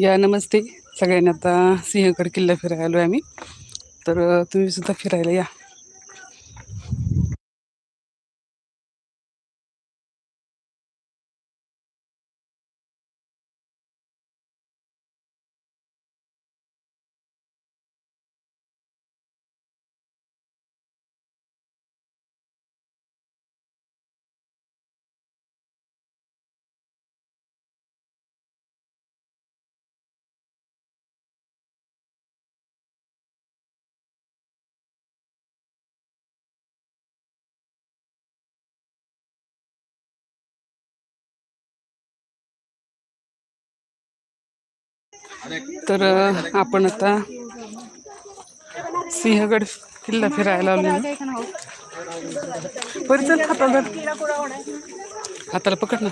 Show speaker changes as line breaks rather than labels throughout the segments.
या नमस्ते. सगळ्यांना आता सिंहगड किल्ला फिरायला आलो आहे आम्ही. तर तुम्ही सुद्धा फिरायला या. तर आपण आता सिंहगड किल्ला फिरायला आलो बरं चल हाताला हाताला पकड ना.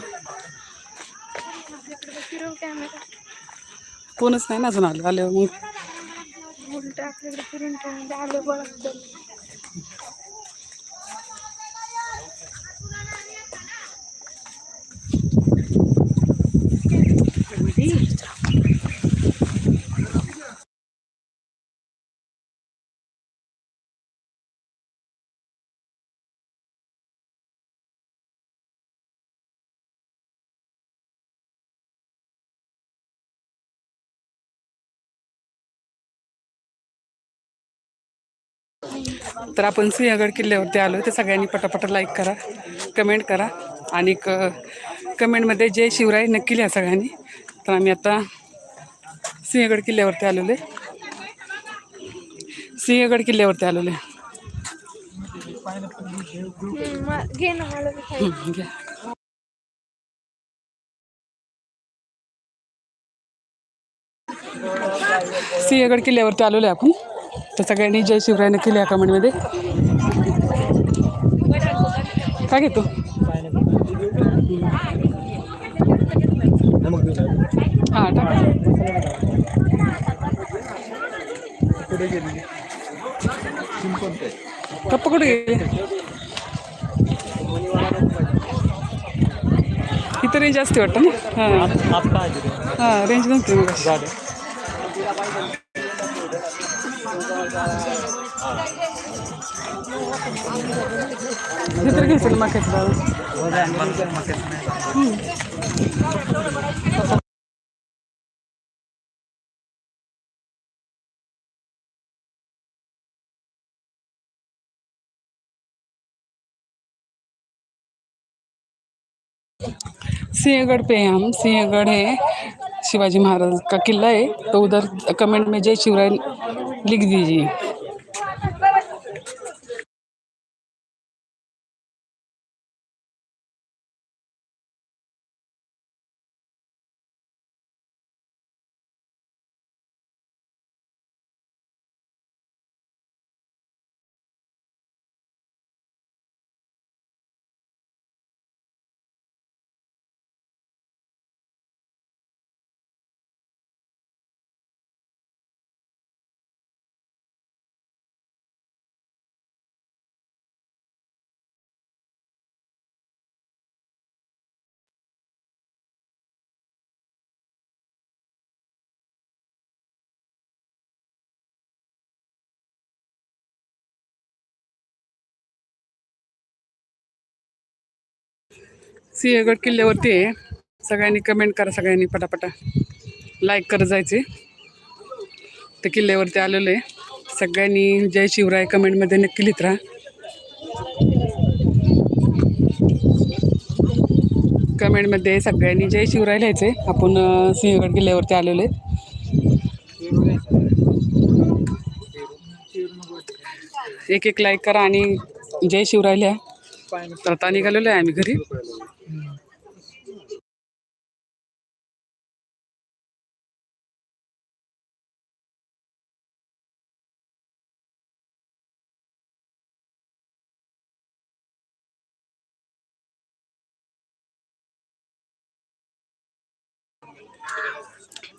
कोणच नाही ना अजून आलं
आलं मग
तर आपण सिंहगड किल्ल्यावरती आलो. तर सगळ्यांनी पटापट लाईक करा कमेंट करा आणि क कमेंटमध्ये जय शिवराय नक्की लिहा सगळ्यांनी. तर आम्ही आता सिंहगड किल्ल्यावरती आलेलो आहे. सिंहगड किल्ल्यावरती आलेलो आहे. घ्या. सिंहगड किल्ल्यावरती आलेलो आहे आपण. तर सगळ्यांनी जय शिवरायनं नक्की या कमेंटमध्ये. काय घेतो? हां टाका. कप्प कुठे गेले? इथं रेंज असते वाटतं ना? हां. हां रेंज नव्हती. मग तिथे घ्यायचं ना मक्याचं डाळ सिंहगढ़ पे हम सिंहगढ़ है। शिवाजी महाराज का किला है तो उधर कमेंट में जय शिवराय लिख दीजिए। सिंहगड किल्ल्यावरती आहे. सगळ्यांनी कमेंट करा सगळ्यांनी पटापटा. लाईक करत जायचे. ते किल्ल्यावरती आलेलो आहे. सगळ्यांनी जय शिवराय कमेंटमध्ये नक्की लिहित राहा. कमेंटमध्ये सगळ्यांनी जय शिवराय लिहायचे आपण सिंहगड किल्ल्यावरती आलेलो आहे. एक एक लाईक करा आणि जय शिवराय लिहा. तर आता निघालेलो आहे आम्ही घरी.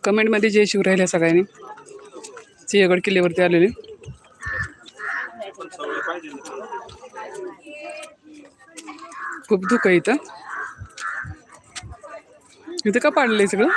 कमेंटमध्ये जय शिव राहिले सगळ्यांनी. सिंहगड किल्ल्यावरती आलेले. खूप दुःख आहे इथं. इथं का पाडलंय सगळं?